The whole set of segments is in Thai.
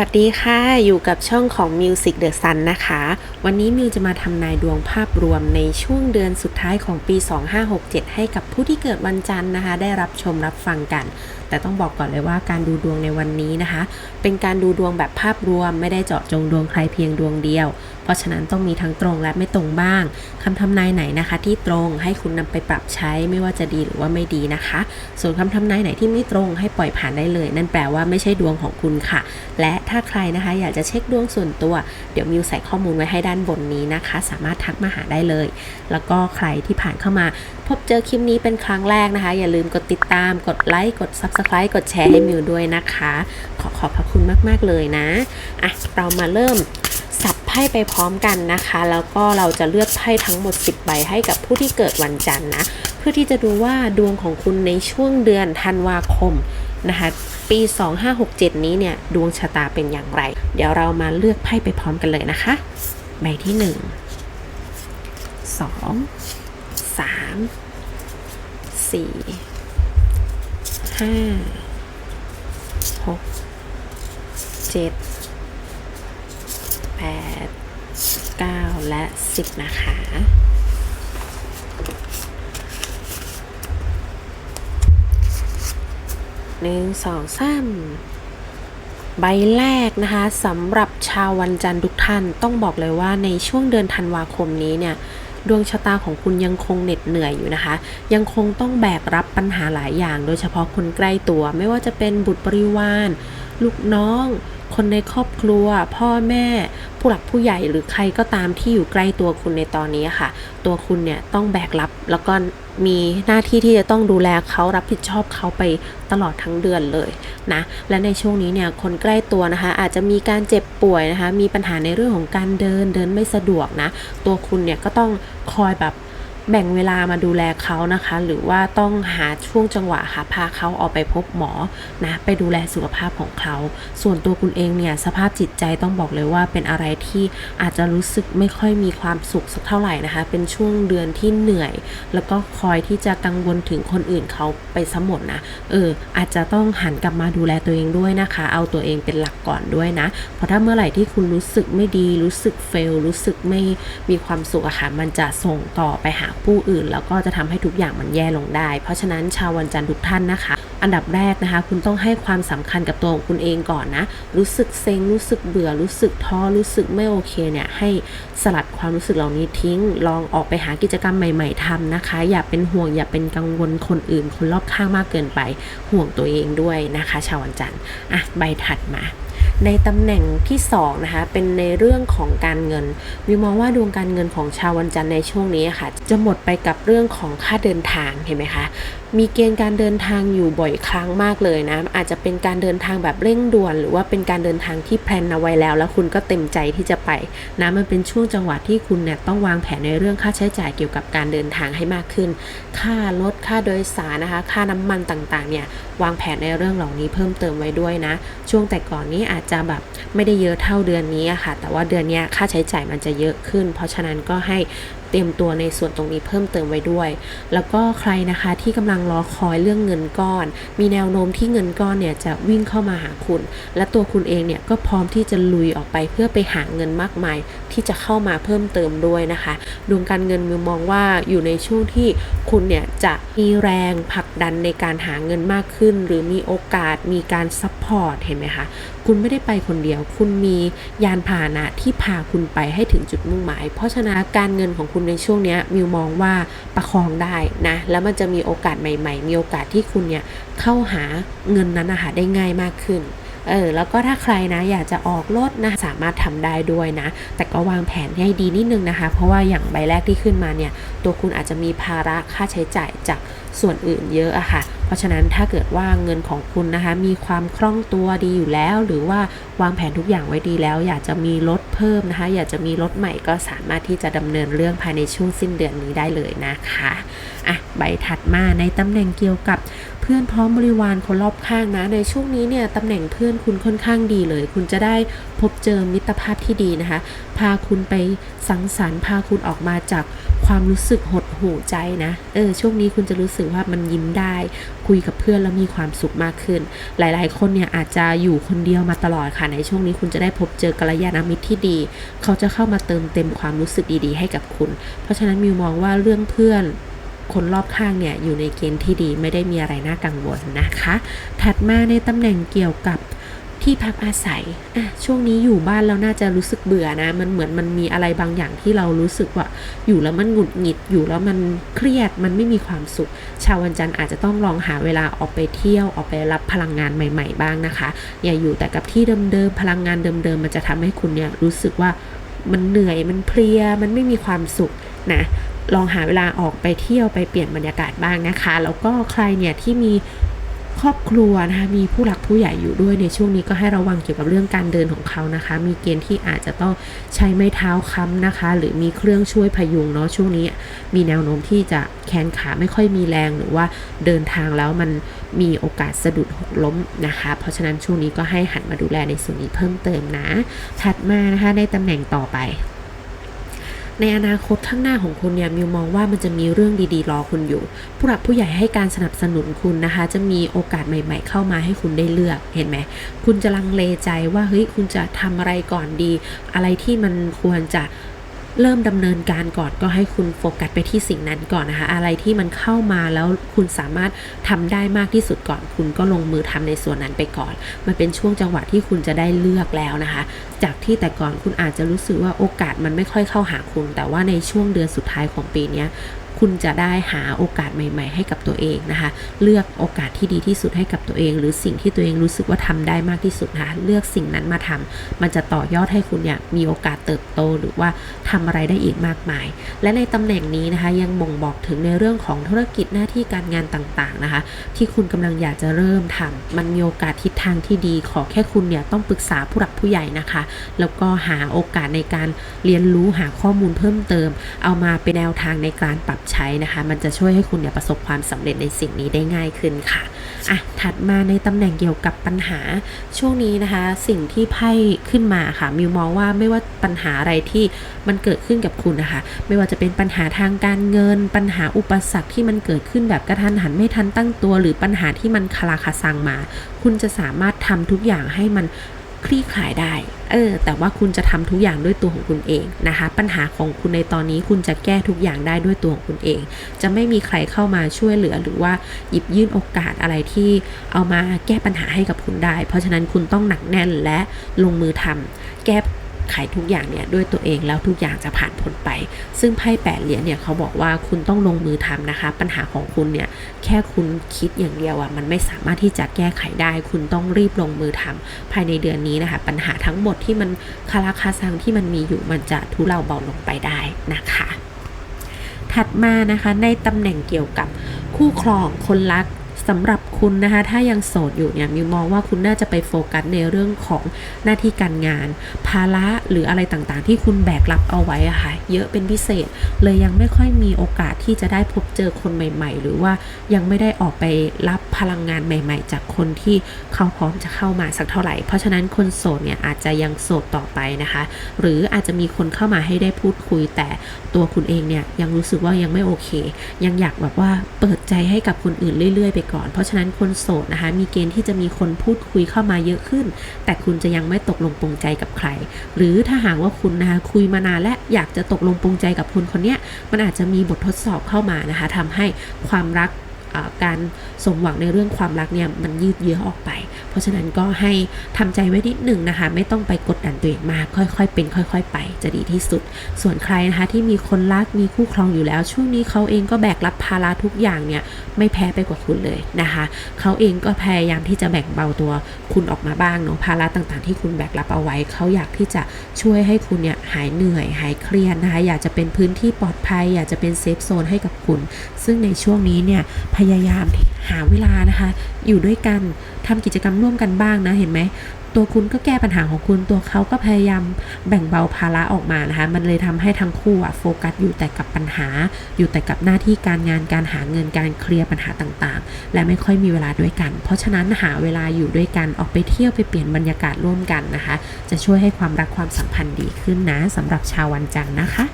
วัสดีค่ะ อยู่กับช่องของ Music The Sun นะคะ วันนี้มิวจะมาทำนายดวงภาพรวมในช่วงเดือนสุดท้ายของปี 2567 ให้กับผู้ที่เกิดวันจันทร์นะคะ ได้รับชมรับฟังกัน แต่ต้องบอกก่อนเลยว่าการดูดวงในวันนี้นะคะ เป็นการดูดวงแบบภาพรวมไม่ได้เจาะจงดวงใครเพียงดวงเดียวเพราะฉะนั้นต้องมีทั้งตรงและไม่ตรงบ้างคำทำนายไหนนะคะ ที่ตรงให้คุณนำไปปรับใช้ไม่ว่าจะดีหรือว่าไม่ดีนะคะ ส่วนคำทำนายไหนที่ไม่ตรงให้ปล่อยผ่านได้เลย นั่นแปลว่าไม่ใช่ดวงของคุณค่ะ และถ้าใครนะคะอยากจะเช็คดวงส่วนตัว เดี๋ยวมิวใส่ข้อมูลไว้ให้ด้านบนนี้นะคะ สามารถทักมาหาได้เลย แล้วก็ใครที่ผ่านเข้ามา พบเจอคลิปนี้เป็นครั้งแรกนะคะ อย่าลืมกดติดตาม กดไลค์กด Subscribe กดแชร์ให้มิวด้วยนะคะ ขอขอบพระคุณมาก ๆ เลยนะ อะ เรามาเริ่ม พ่ไปพร้อมกันนะคะ แล้วก็เราจะเลือกไพ่ทั้งหมด 10 ใบให้กับผู้ที่เกิดวันจันทร์นะ เพื่อที่จะดูว่าดวงของคุณในช่วงเดือนธันวาคมนะคะ ปี 2567 นี้เนี่ยดวงชะตาเป็นอย่างไร เดี๋ยวเรามาเลือกไพ่ไปพร้อมกันเลยนะคะ ใบที่ 1 2 3 4 5 และ 10 นะคะ หนึ่งสองสามใบแรกนะคะสำหรับชาววันจันทร์ทุกท่านต้องบอกเลยว่าในช่วงเดือนธันวาคมนี้เนี่ยดวงชะตาของคุณยังคงเหน็ดเหนื่อยอยู่นะคะ ยังคงต้องแบกรับปัญหาหลายอย่าง โดยเฉพาะคนใกล้ตัว ไม่ว่าจะเป็นบุตรบริวาร ลูกน้อง คนในครอบครัว พ่อแม่ ผู้หลักผู้ใหญ่หรือใครก็ตามที่อยู่ใกล้ตัวคุณในตอนนี้ค่ะ ตัวคุณเนี่ยต้องแบกรับแล้วก็มีหน้าที่ที่จะต้องดูแลเขารับผิดชอบเขาไปตลอดทั้งเดือนเลยนะ และในช่วงนี้เนี่ยคนใกล้ตัวนะคะ อาจจะมีการเจ็บป่วยนะคะ มีปัญหาในเรื่องของการเดินเดินไม่สะดวกนะ ตัวคุณเนี่ยก็ต้องคอยแบบ แบ่งเวลามาดูแลเขานะคะ หรือว่าต้องหาช่วงจังหวะค่ะพาเขาออกไปพบหมอนะไปดูแลสุขภาพของเขา ส่วนตัวคุณเองเนี่ยสภาพจิตใจต้องบอกเลยว่าเป็นอะไรที่อาจจะรู้สึกไม่ค่อยมีความสุขสักเท่าไหร่นะคะ เป็นช่วงเดือนที่เหนื่อย แล้วก็คอยที่จะกังวลถึงคนอื่นเขาไปสมดนะเอออาจจะต้องหันกลับมาดูแลตัวเองด้วยนะคะ เอาตัวเองเป็นหลักก่อนด้วยนะเพราะถ้าเมื่อไหร่ที่คุณรู้สึกไม่ดีรู้สึกเฟลรู้สึกไม่มีความสุขอะค่ะมันจะส่งต่อไปหาผู้อื่น แล้วก็จะทำให้ทุกอย่างมันแย่ลงได้ เพราะฉะนั้นชาววันจันทร์ทุกท่านนะคะ อันดับแรกนะคะ คุณต้องให้ความสำคัญกับตัวของคุณเองก่อนนะ รู้สึกเซ็งรู้สึกเบื่อรู้สึกท้อรู้สึกไม่โอเคเนี่ยให้สลัดความรู้สึกเหล่านี้ทิ้ง ลองออกไปหากิจกรรมใหม่ ๆทำนะคะ อย่าเป็นห่วงอย่าเป็นกังวลคนอื่น คนรอบข้างมากเกินไป ห่วงตัวเองด้วยนะคะ ชาววันจันทร์อะใบถัดมา ในตำแหน่งที่2นะคะเป็นในเรื่องของการเงิน วิวมองว่าดวงการเงินของชาววันจันทร์ในช่วงนี้ค่ะ จะหมดไปกับเรื่องของค่าเดินทางเห็นไหมคะ มีเกณฑ์การเดินทางอยู่บ่อยครั้งมากเลยนะ อาจจะเป็นการเดินทางแบบเร่งด่วน หรือว่าเป็นการเดินทางที่แพลนเอาไว้แล้ว แล้วคุณก็เต็มใจที่จะไปนะมันเป็นช่วงจังหวะที่คุณเนี่ยต้องวางแผนในเรื่องค่าใช้จ่ายเกี่ยวกับการเดินทางให้มากขึ้น ค่ารถค่าโดยสารนะคะ ค่าน้ำมันต่างๆ เนี่ยวางแผนในเรื่องเหล่านี้เพิ่มเติมไว้ด้วยนะ ช่วงแต่ก่อนนี้อาจจะแบบไม่ได้เยอะเท่าเดือนนี้ค่ะ แต่ว่าเดือนนี้ค่าใช้จ่ายมันจะเยอะขึ้น เพราะฉะนั้นก็ให้ ตรียมตัวในส่วนตรงนี้เพิ่มเติมไว้ด้วย แล้วก็ใครนะคะที่กำลังรอคอยเรื่องเงินก้อน มีแนวโน้มที่เงินก้อนเนี่ยจะวิ่งเข้ามาหาคุณ และตัวคุณเองเนี่ยก็พร้อมที่จะลุยออกไปเพื่อไปหาเงินมากมาย ที่จะเข้ามาเพิ่มเติมด้วยนะคะดวงการเงินมิวมองว่าอยู่ในช่วงที่คุณเนี่ยจะมีแรงผลักดันในการหาเงินมากขึ้น หรือมีโอกาสมีการซัพพอร์ตเห็นไหมคะคุณไม่ได้ไปคนเดียว คุณมียานพาหนะที่พาคุณไปให้ถึงจุดมุ่งหมาย เพราะฉะนั้นการเงินของคุณในช่วงนี้มิวมองว่าประคองได้นะ แล้วมันจะมีโอกาสใหม่ ๆ มีโอกาสที่คุณเนี่ยเข้าหาเงินนั้นนะคะได้ง่ายมากขึ้น เออแล้วก็ถ้าใครนะอยากจะออกรถนะสามารถทำได้ด้วยนะ แต่ก็วางแผนให้ดีนิดนึงนะคะ เพราะว่าอย่างใบแรกที่ขึ้นมาเนี่ย ตัวคุณอาจจะมีภาระค่าใช้จ่ายจากส่วนอื่นเยอะอะค่ะ เพราะฉะนั้นถ้าเกิดว่าเงินของคุณนะคะ มีความคล่องตัวดีอยู่แล้ว หรือว่าวางแผนทุกอย่างไว้ดีแล้ว อยากจะมีรถเพิ่มนะคะ อยากจะมีรถใหม่ก็สามารถที่จะดำเนินเรื่องภายในช่วงสิ้นเดือนนี้ได้เลยนะคะอะใบถัดมาในตำแหน่งเกี่ยวกับ เพื่อนพร้องบริวารคนรอบข้างนะ ในช่วงนี้เนี่ยตำแหน่งเพื่อนคุณค่อนข้างดีเลย คุณจะได้พบเจอมิตรภาพที่ดีนะคะ พาคุณไปสังสรรค์พาคุณออกมาจากความรู้สึกหดหู่ใจนะ เออ ช่วงนี้คุณจะรู้สึกว่ามันยิ้มได้ คุยกับเพื่อนแล้วมีความสุขมากขึ้น หลาย ๆ คนเนี่ยอาจจะอยู่คนเดียวมาตลอดค่ะ ในช่วงนี้คุณจะได้พบเจอกัลยาณมิตรที่ดี เขาจะเข้ามาเติมเต็มความรู้สึกดี ๆ ให้กับคุณ เพราะฉะนั้นมิวมองว่าเรื่องเพื่อน คนรอบข้างเนี่ยอยู่ในเกณฑ์ที่ดีไม่ได้มีอะไรน่ากังวลนะคะ ถัดมาในตำแหน่งเกี่ยวกับที่พักอาศัยอะช่วงนี้อยู่บ้านแล้วน่าจะรู้สึกเบื่อนะ มันเหมือนมันมีอะไรบางอย่างที่เรารู้สึกว่า อยู่แล้วมันหงุดหงิด อยู่แล้วมันเครียด มันไม่มีความสุข ชาววันจันทร์อาจจะต้องลองหาเวลาออกไปเที่ยว ออกไปรับพลังงานใหม่ ๆ บ้างนะคะ อย่าอยู่แต่กับที่เดิมๆ พลังงานเดิมๆ มันจะทำให้คุณเนี่ยรู้สึกว่ามันเหนื่อย มันเพลีย มันไม่มีความสุขนะ ลองหาเวลาออกไปเที่ยวไปเปลี่ยนบรรยากาศบ้างนะคะ แล้วก็ใครเนี่ยที่มีครอบครัวนะคะมีผู้หลักผู้ใหญ่อยู่ด้วยในช่วงนี้ก็ให้ระวังเกี่ยวกับเรื่องการเดินของเขานะคะ มีเกณฑ์ที่อาจจะต้องใช้ไม้เท้าค้ำนะคะ หรือมีเครื่องช่วยพยุงเนาะช่วงนี้ มีแนวโน้มที่จะแขนขาไม่ค่อยมีแรงหรือว่าเดินทางแล้วมันมีโอกาสสะดุดหกล้มนะคะ เพราะฉะนั้นช่วงนี้ก็ให้หันมาดูแลในส่วนนี้เพิ่มเติมนะ ถัดมานะคะในตำแหน่งต่อไป ในอนาคตข้างหน้าของคุณเนี่ยมิวมองว่ามันจะมีเรื่องดีๆ รอคุณอยู่ ผู้หลักผู้ใหญ่ให้การสนับสนุนคุณนะคะ จะมีโอกาสใหม่ ๆ เข้ามาให้คุณได้เลือกเห็นไหมคุณจะลังเลใจว่าเฮ้ยคุณจะทำอะไรก่อนดี อะไรที่มันควรจะ เริ่มดำเนินการก่อนก็ให้คุณโฟกัสไปที่สิ่งนั้นก่อนนะคะ อะไรที่มันเข้ามาแล้วคุณสามารถทำได้มากที่สุดก่อน คุณก็ลงมือทำในส่วนนั้นไปก่อน มันเป็นช่วงจังหวะที่คุณจะได้เลือกแล้วนะคะ จากที่แต่ก่อนคุณอาจจะรู้สึกว่าโอกาสมันไม่ค่อยเข้าหาคุณ แต่ว่าในช่วงเดือนสุดท้ายของปีนี้ คุณจะได้หาโอกาสใหม่ ๆ ให้กับตัวเองนะคะ เลือกโอกาสที่ดีที่สุดให้กับตัวเอง หรือสิ่งที่ตัวเองรู้สึกว่าทำได้มากที่สุดนะคะ เลือกสิ่งนั้นมาทำมันจะต่อยอดให้คุณเนี่ยมีโอกาสเติบโตหรือว่าทำอะไรได้อีกมากมาย และในตำแหน่งนี้นะคะ ยังบ่งบอกถึงในเรื่องของธุรกิจหน้าที่การงานต่างๆนะคะ ที่คุณกำลังอยากจะเริ่มทำมันมีโอกาสทิศทางที่ดีขอแค่คุณเนี่ยต้องปรึกษาผู้หลักผู้ใหญ่นะคะ แล้วก็หาโอกาสในการเรียนรู้หาข้อมูลเพิ่มเติม เอามาเป็นแนวทางในการปรับใช้นะคะ มันจะช่วยให้คุณเนี่ยประสบความสำเร็จในสิ่งนี้ได้ง่ายขึ้นค่ะอะถัดมาในตำแหน่งเกี่ยวกับปัญหาช่วงนี้นะคะ สิ่งที่ไพ่ขึ้นมาค่ะมิวมองว่าไม่ว่าปัญหาอะไรที่มันเกิดขึ้นกับคุณนะคะ ไม่ว่าจะเป็นปัญหาทางการเงิน ปัญหาอุปสรรคที่มันเกิดขึ้นแบบกระทันหันไม่ทันตั้งตัว หรือปัญหาที่มันคลาคาซังมา คุณจะสามารถทำทุกอย่างให้มันคลี่คลายได้ เออแต่ว่าคุณจะทำทุกอย่างด้วยตัวของคุณเองนะคะ ปัญหาของคุณในตอนนี้คุณจะแก้ทุกอย่างได้ด้วยตัวของคุณเอง จะไม่มีใครเข้ามาช่วยเหลือหรือว่าหยิบยื่นโอกาสอะไรที่เอามาแก้ปัญหาให้กับคุณได้ เพราะฉะนั้นคุณต้องหนักแน่นและลงมือทำแก้ ไขทุกอย่างเนี่ยด้วยตัวเองแล้วทุกอย่างจะผ่านพ้นไป ซึ่งไพ่แปดเหรียญเนี่ยเขาบอกว่าคุณต้องลงมือทำนะคะ ปัญหาของคุณเนี่ยแค่คุณคิดอย่างเดียวอะมันไม่สามารถที่จะแก้ไขได้ คุณต้องรีบลงมือทำภายในเดือนนี้นะคะ ปัญหาทั้งหมดที่มันคาราคาซังที่มันมีอยู่มันจะทุเลาเบาลงไปได้นะคะ ถัดมานะคะในตำแหน่งเกี่ยวกับคู่ครองคนรักสำหรับ คุณนะคะถ้ายังโสดอยู่เนี่ยมิวมองว่าคุณน่าจะไปโฟกัสในเรื่องของหน้าที่การงาน ภาระหรืออะไรต่างๆ ที่คุณแบกรับเอาไว้อะค่ะเยอะเป็นพิเศษ เลยยังไม่ค่อยมีโอกาสที่จะได้พบเจอคนใหม่ ๆ หรือว่ายังไม่ได้ออกไปรับพลังงานใหม่ ๆ จากคนที่เขาพร้อมจะเข้ามาสักเท่าไหร่ เพราะฉะนั้นคนโสดเนี่ยอาจจะยังโสดต่อไปนะคะ หรืออาจจะมีคนเข้ามาให้ได้พูดคุย แต่ตัวคุณเองเนี่ยยังรู้สึกว่ายังไม่โอเค ยังอยากแบบว่าเปิดใจให้กับคนอื่นเรื่อยๆ ไปก่อน เพราะฉะนั้นคนโสดนะคะ มีเกณฑ์ที่จะมีคนพูดคุยเข้ามาเยอะขึ้น แต่คุณจะยังไม่ตกลงปรงใจกับใคร หรือถ้าหากว่าคุณนะคะคุยมานานและอยากจะตกลงปรงใจกับคนคนเนี้ยมันอาจจะมีบททดสอบเข้ามานะคะทำให้ความรัก การสมหวังในเรื่องความรักเนี่ยมันยืดเยื้อออกไป เพราะฉะนั้นก็ให้ทำใจไว้นิดหนึ่งนะคะ ไม่ต้องไปกดดันตัวเองมาก ค่อยๆ เป็น ค่อย ๆ ไปจะดีที่สุด ส่วนใครนะคะที่มีคนรักมีคู่ครองอยู่แล้ว ช่วงนี้เขาเองก็แบกรับภาระทุกอย่างเนี่ยไม่แพ้ไปกว่าคุณเลยนะคะเขาเองก็พยายามที่จะแบ่งเบาตัวคุณออกมาบ้างเนาะภาระต่างๆ ที่คุณแบกรับเอาไว้เขาอยากที่จะช่วยให้คุณเนี่ยหายเหนื่อย หายเครียดนะคะอยากจะเป็นพื้นที่ปลอดภัย อยากจะเป็นเซฟโซนให้กับคุณ ซึ่งในช่วงนี้เนี่ยพยายามหาเวลานะคะ อยู่ด้วยกันทำกิจกรรมร่วมกันบ้างนะเห็นไหม ตัวคุณก็แก้ปัญหาของคุณ ตัวเขาก็พยายามแบ่งเบาภาระออกมานะคะ มันเลยทำให้ทั้งคู่อะโฟกัสอยู่แต่กับปัญหา อยู่แต่กับหน้าที่การงานการหาเงินการเคลียร์ปัญหาต่างๆ และไม่ค่อยมีเวลาด้วยกัน เพราะฉะนั้นหาเวลาอยู่ด้วยกันออกไปเที่ยวไปเปลี่ยนบรรยากาศร่วมกันนะคะ จะช่วยให้ความรักความสัมพันธ์ดีขึ้นนะสำหรับชาววันจันทร์นะคะ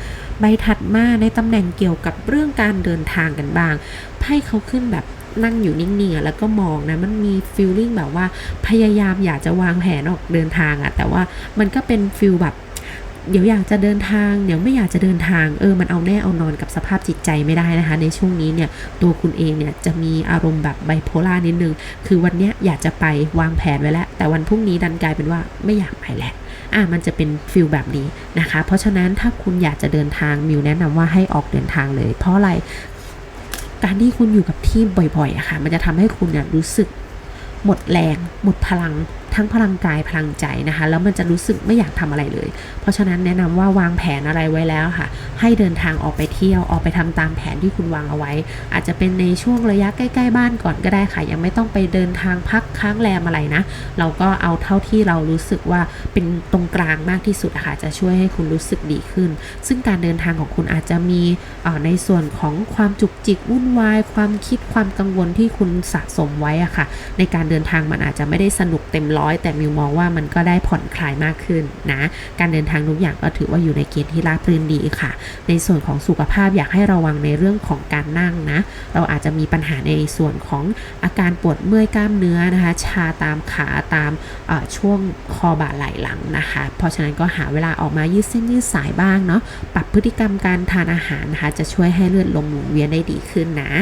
ใบถัดมาในตำแหน่งเกี่ยวกับเรื่องการเดินทางกันบ้างไพ่เขาขึ้นแบบ นั่งอยู่นิ่งๆแล้วก็มองนะมันมีฟีลลิ่งแบบว่าพยายามอยากจะวางแผนออกเดินทางอะแต่ว่ามันก็เป็นฟีลแบบเดี๋ยวอยากจะเดินทาง เดี๋ยวไม่อยากจะเดินทาง เออ มันเอาแน่เอานอนกับสภาพจิตใจไม่ได้นะคะ ในช่วงนี้เนี่ย ตัวคุณเองเนี่ยจะมีอารมณ์แบบไบโพล่านิดนึง คือวันเนี้ยอยากจะไปวางแผนไว้แล้ว แต่วันพรุ่งนี้ดันกลายเป็นว่าไม่อยากไปแล้ว อะ มันจะเป็นฟิลแบบนี้นะคะ เพราะฉะนั้นถ้าคุณอยากจะเดินทาง มิวแนะนำว่าให้ออกเดินทางเลย เพราะอะไร การที่คุณอยู่กับที่บ่อยๆอะค่ะ มันจะทำให้คุณเนี่ยรู้สึกหมดแรง หมดพลังทั้งพลังกายพลังใจนะคะ แล้วมันจะรู้สึกไม่อยากทำอะไรเลย เพราะฉะนั้นแนะนำว่าวางแผนอะไรไว้แล้วค่ะ ให้เดินทางออกไปเที่ยวออกไปทำตามแผนที่คุณวางเอาไว้ อาจจะเป็นในช่วงระยะใกล้ ๆ บ้านก่อนก็ได้ค่ะ ยังไม่ต้องไปเดินทางพักค้างแรมอะไรนะ เราก็เอาเท่าที่เรารู้สึกว่าเป็นตรงกลางมากที่สุดค่ะจะช่วยให้คุณรู้สึกดีขึ้น ซึ่งการเดินทางของคุณอาจจะมีในส่วนของความจุกจิกวุ่นวาย ความคิดความกังวลที่คุณสะสมไว้อะค่ะ ในการเดินทางมันอาจจะไม่ได้สนุกเต็มร้อยแต่มิวมองว่ามันก็ได้ผ่อนคลายมากขึ้นนะการเดินทางทุกอย่างก็ถือว่าอยู่ในเกณฑ์ที่ราบรื่นดีค่ะ ในส่วนของสุขภาพอยากให้ระวังในเรื่องของการนั่งนะเราอาจจะมีปัญหาในส่วนของอาการปวดเมื่อยกล้ามเนื้อนะคะชาตามขาตามช่วงคอบ่าไหล่หลังนะคะ เพราะฉะนั้นก็หาเวลาออกมายืดเส้นยืดสายบ้างเนาะปรับพฤติกรรมการทานอาหารนะคะจะช่วยให้เลือดลมหมุนเวียนได้ดีขึ้นนะ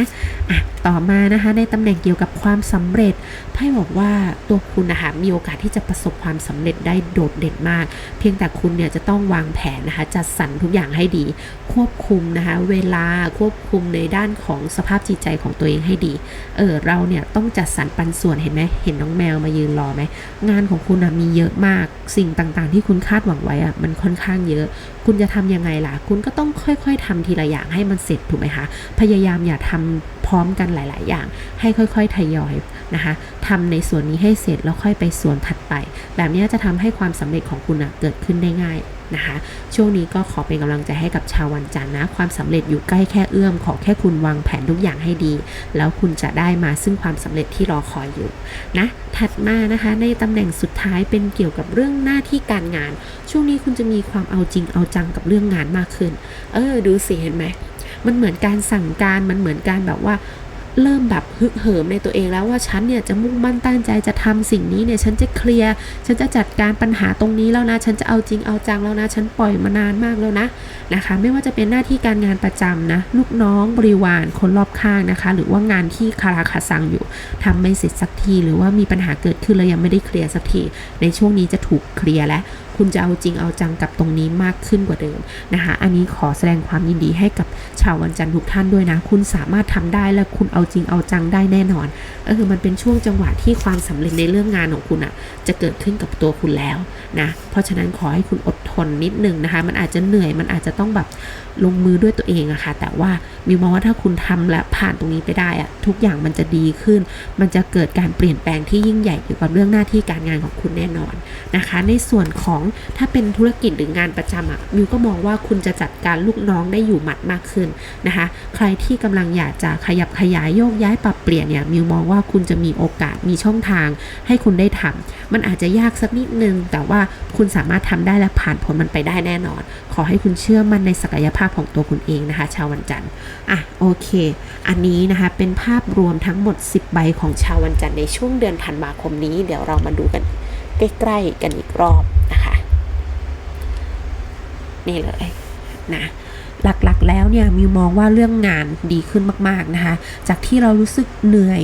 อะต่อมานะคะในตำแหน่งเกี่ยวกับความสำเร็จไพ่บอกว่าตัวคุณนะคะมีโอกาสที่จะประสบความสำเร็จได้โดดเด่นมาก เพียงแต่คุณเนี่ยจะต้องวางแผนนะคะจัดสรรทุกอย่างให้ดี ควบคุมนะคะเวลาควบคุมในด้านของสภาพจิตใจของตัวเองให้ดี เออเราเนี่ยต้องจัดสรรปันส่วนเห็นไหมเห็นน้องแมวมายืนรอไหมงานของคุณนะมีเยอะมากสิ่งต่างๆ ที่คุณคาดหวังไว้อะมันค่อนข้างเยอะ คุณจะทำยังไงล่ะ คุณก็ต้องค่อยๆทำทีละอย่างให้มันเสร็จถูกไหมคะพยายามอย่าทำพร้อมกันหลาย ๆ อย่าง ให้ค่อยๆทยอยนะคะทำในส่วนนี้ให้เสร็จแล้วค่อยไปส่วนถัดไป แบบนี้จะทำให้ความสำเร็จของคุณอะเกิดขึ้นได้ง่ายนะคะ ช่วงนี้ก็ขอเป็นกำลังใจให้กับชาววันจันทร์นะ ความสำเร็จอยู่ใกล้แค่เอื้อม ขอแค่คุณวางแผนทุกอย่างให้ดี แล้วคุณจะได้มาซึ่งความสำเร็จที่รอคอยอยู่นะ ถัดมานะคะ ในตำแหน่งสุดท้ายเป็นเกี่ยวกับเรื่องหน้าที่การงาน ช่วงนี้คุณจะมีความเอาจริงเอาจังกับเรื่องงานมากขึ้น เออ ดูสิเห็นไหมมันเหมือนการสั่งการ มันเหมือนการแบบว่า เริ่มแบบฮึกเหิมในตัวเองแล้วว่าฉันเนี่ยจะมุ่งมั่นตั้งใจจะทำสิ่งนี้เนี่ยฉันจะเคลียร์ฉันจะจัดการปัญหาตรงนี้แล้วนะ ฉันจะเอาจริงเอาจังแล้วนะ ฉันปล่อยมานานมากแล้วนะนะคะ ไม่ว่าจะเป็นหน้าที่การงานประจำนะ ลูกน้องบริวารคนรอบข้างนะคะ หรือว่างานที่คาราคาซังอยู่ทำไม่เสร็จสักที หรือว่ามีปัญหาเกิดขึ้นแล้วยังไม่ได้เคลียร์สักทีในช่วงนี้จะถูกเคลียร์และ คุณจะเอาจริงเอาจังกับตรงนี้มากขึ้นกว่าเดิมนะคะ อันนี้ขอแสดงความยินดีให้กับชาววันจันทร์ทุกท่านด้วยนะ คุณสามารถทำได้และคุณเอาจริงเอาจังได้แน่นอนเออมันเป็นช่วงจังหวะที่ความสำเร็จในเรื่องงานของคุณอะ่ะจะเกิดขึ้นกับตัวคุณแล้วนะเพราะฉะนั้นขอให้คุณอดทนนิดนึงนะคะ มันอาจจะเหนื่อยมันอาจจะต้องแบบลงมือด้วยตัวเองอะค่ะ แต่ว่ามิวมองว่าถ้าคุณทำและผ่านตรงนี้ไปได้อะทุกอย่างมันจะดีขึ้น มันจะเกิดการเปลี่ยนแปลงที่ยิ่งใหญ่เกี่ยวกับเรื่องหน้าที่การงานของคุณแน่นอนนะคะ ในส่วนของถ้าเป็นธุรกิจหรืองานประจำอะมิวก็มองว่าคุณจะจัดการลูกน้องได้อยู่หมัดมากขึ้นนะคะ ใครที่กำลังอยากจะขยับขยายโยกย้ายปรับเปลี่ยนเนี่ยมิวมองว่าคุณจะมีโอกาสมีช่องทางให้คุณได้ทำมันอาจจะยากสักนิดนึง แต่ว่าคุณสามารถทำได้และผ่านผลมันไปได้แน่นอน ขอให้คุณเชื่อมั่นในศักยภาพของตัวคุณเองนะคะ ชาววันจันทร์อะโอเค อันนี้นะคะเป็นภาพรวมทั้งหมด 10 ใบของชาววันจันทร์ในช่วงเดือนธันวาคมนี้ เดี๋ยวเรามาดูกันใกล้ ๆ กันอีกรอบนะ นี่เลยนะหลักๆแล้วเนี่ยมิวมองว่าเรื่องงานดีขึ้นมาก ๆนะคะ จากที่เรารู้สึกเหนื่อย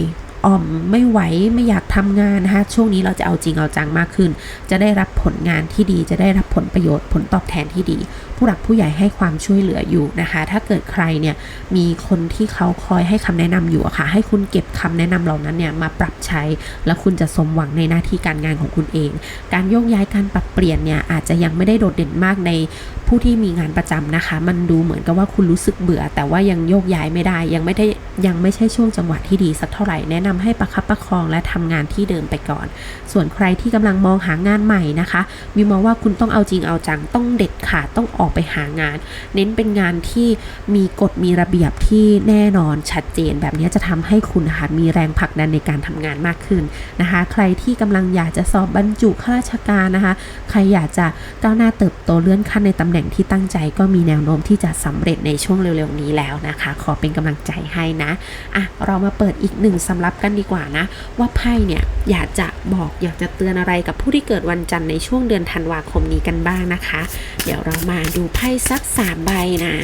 อ่อมไม่ไหวไม่อยากทำงานนะคะ ช่วงนี้เราจะเอาจริงเอาจังมากขึ้น จะได้รับผลงานที่ดี จะได้รับผลประโยชน์ผลตอบแทนที่ดี ผู้หลักผู้ใหญ่ให้ความช่วยเหลืออยู่นะคะ ถ้าเกิดใครเนี่ยมีคนที่เขาคอยให้คำแนะนำอยู่อะค่ะ ให้คุณเก็บคำแนะนำเหล่านั้นเนี่ยมาปรับใช้ แล้วคุณจะสมหวังในหน้าที่การงานของคุณเอง การโยกย้ายการปรับเปลี่ยนเนี่ยอาจจะยังไม่ได้โดดเด่นมากในผู้ที่มีงานประจำนะคะ มันดูเหมือนกับว่าคุณรู้สึกเบื่อ แต่ว่ายังโยกย้ายไม่ได้ ยังไม่ได้ยังไม่ใช่ช่วงจังหวะที่ดีสักเท่าไหร่แนะนำให้ประคับประคองและทำงานที่เดิมไปก่อน ส่วนใครที่กำลังมองหางานใหม่นะคะมิวมองว่าคุณต้องเอาจริงเอาจังต้องเด็ดขาดต้องออกไปหางาน เน้นเป็นงานที่มีกฎมีระเบียบที่แน่นอนชัดเจน แบบนี้จะทำให้คุณนะคะมีแรงผลักดันในการทำงานมากขึ้นนะคะ ใครที่กำลังอยากจะสอบบรรจุข้าราชการนะคะ ใครอยากจะก้าวหน้าเติบโตเลื่อนขั้นในตำแหน่งที่ตั้งใจก็มีแนวโน้มที่จะสำเร็จในช่วงเร็วๆนี้แล้วนะคะ ขอเป็นกำลังใจให้นะอะเรามาเปิดอีกหนึ่งสำรับกันดีกว่านะ ว่าไพ่เนี่ยอยากจะบอกอยากจะเตือนอะไรกับผู้ที่เกิดวันจันทร์ในช่วงเดือนธันวาคมนี้กันบ้างนะคะ เดี๋ยวเรามาดูไพ่สักสามใบนะ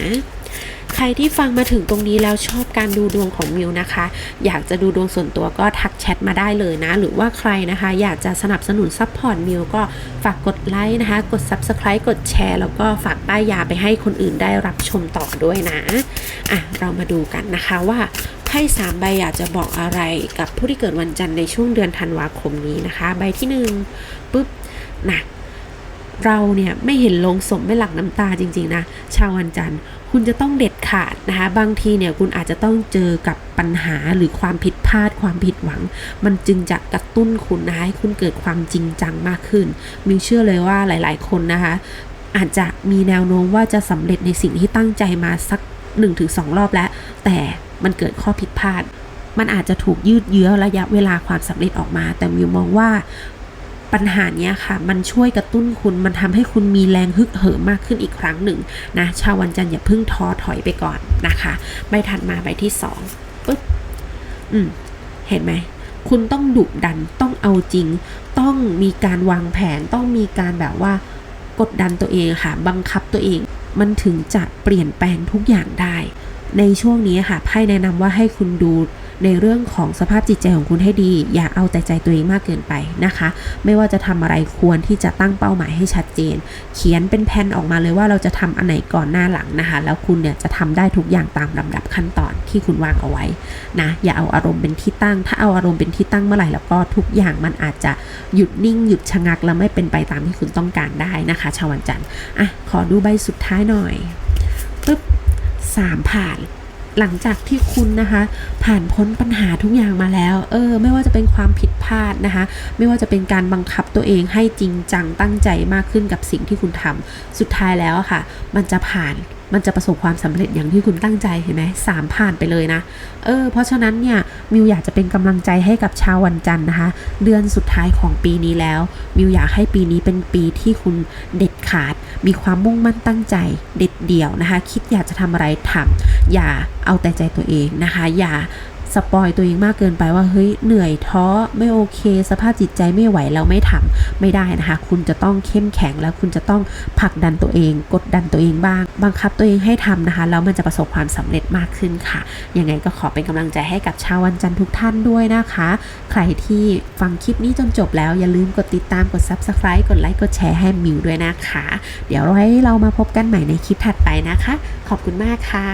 ใครที่ฟังมาถึงตรงนี้แล้วชอบการดูดวงของมิวนะคะ อยากจะดูดวงส่วนตัวก็ทักแชทมาได้เลยนะ หรือว่าใครนะคะ อยากจะสนับสนุนซัพพอร์ตมิวก็ฝากกดไลค์นะคะ กด Subscribe กดแชร์ แล้วก็ฝากป้ายยาไปให้คนอื่นได้รับชมต่อด้วยนะอะเรามาดูกันนะคะว่าไพ่สามใบอยากจะบอกอะไรกับผู้ที่เกิดวันจันทร์ในช่วงเดือนธันวาคมนี้นะคะ ใบที่หนึ่งปุ๊บนะเราเนี่ยไม่เห็นลงศพไม่หลั่งน้ำตาจริง ๆ นะ ชาววันจันทร์ คุณจะต้องเด็ดขาดนะคะ บางทีเนี่ยคุณอาจจะต้องเจอกับปัญหาหรือความผิดพลาดความผิดหวัง มันจึงจะกระตุ้นคุณนะคะให้คุณเกิดความจริงจังมากขึ้น มิวเชื่อเลยว่าหลาย ๆ คนนะคะ อาจจะมีแนวโน้มว่าจะสำเร็จในสิ่งที่ตั้งใจมาสัก 1-2 รอบแล้ว แต่มันเกิดข้อผิดพลาดมันอาจจะถูกยืดเยื้อระยะเวลาความสำเร็จออกมา แต่มิวมองว่า ปัญหาเนี้ยค่ะ มันช่วยกระตุ้นคุณมันทำให้คุณมีแรงฮึกเหิมมากขึ้นอีกครั้งหนึ่งนะชาววันจันทร์อย่าเพิ่งท้อถอยไปก่อนนะคะไม่ทันมาใบที่สองปึ๊บอืมเห็นไหมคุณต้องดุดันต้องเอาจริง ต้องมีการวางแผนต้องมีการแบบว่ากดดันตัวเองค่ะ บังคับตัวเองมันถึงจะเปลี่ยนแปลงทุกอย่างได้ ในช่วงนี้ค่ะไพ่แนะนำว่าให้คุณดู ในเรื่องของสภาพจิตใจของคุณให้ดี อย่าเอาแต่ใจตัวเองมากเกินไปนะคะ ไม่ว่าจะทำอะไรควรที่จะตั้งเป้าหมายให้ชัดเจน เขียนเป็นแผนออกมาเลยว่าเราจะทำอันไหนก่อนหน้าหลังนะคะ แล้วคุณเนี่ยจะทำได้ทุกอย่างตามลำดับขั้นตอนที่คุณวางเอาไว้นะอย่าเอาอารมณ์เป็นที่ตั้ง ถ้าเอาอารมณ์เป็นที่ตั้งเมื่อไหร่แล้วก็ทุกอย่างมันอาจจะหยุดนิ่งหยุดชะงักแล้วไม่เป็นไปตามที่คุณต้องการได้นะคะ ชาววันจันทร์อะขอดูใบสุดท้ายหน่อยปึ๊บสามผ่าน หลังจากที่คุณนะคะ ผ่านพ้นปัญหาทุกอย่างมาแล้ว เออ ไม่ว่าจะเป็นความผิดพลาดนะคะ ไม่ว่าจะเป็นการบังคับตัวเองให้จริงจังตั้งใจมากขึ้นกับสิ่งที่คุณทำสุดท้ายแล้วค่ะ มันจะผ่านมันจะประสบความสำเร็จอย่างที่คุณตั้งใจเห็นไหมสามผ่านไปเลยนะ เออ เพราะฉะนั้นเนี่ยมิวอยากจะเป็นกำลังใจให้กับชาววันจันทร์นะคะ เดือนสุดท้ายของปีนี้แล้วมิวอยากให้ปีนี้เป็นปีที่คุณเด็ดขาด มีความมุ่งมั่นตั้งใจเด็ดเดี่ยวนะคะ คิดอยากจะทำอะไรทำอย่าเอาแต่ใจตัวเองนะคะ อย่า สปอยตัวเองมากเกินไปว่าเฮ้ยเหนื่อยท้อไม่โอเค สภาพจิตใจไม่ไหวแล้วไม่ทำไม่ได้นะคะ คุณจะต้องเข้มแข็งแล้วคุณจะต้องผลักดันตัวเอง กดดันตัวเองบ้าง บังคับตัวเองให้ทำนะคะแล้วมันจะประสบความสำเร็จมากขึ้นค่ะ ยังไงก็ขอเป็นกำลังใจให้กับชาววันจันทร์ทุกท่านด้วยนะคะ ใครที่ฟังคลิปนี้จนจบแล้วอย่าลืมกดติดตามกด subscribe กดไลค์กดแชร์ให้มิวด้วยนะคะ เดี๋ยวเราให้เรามาพบกันใหม่ในคลิปถัดไปนะคะ ขอบคุณมากค่ะ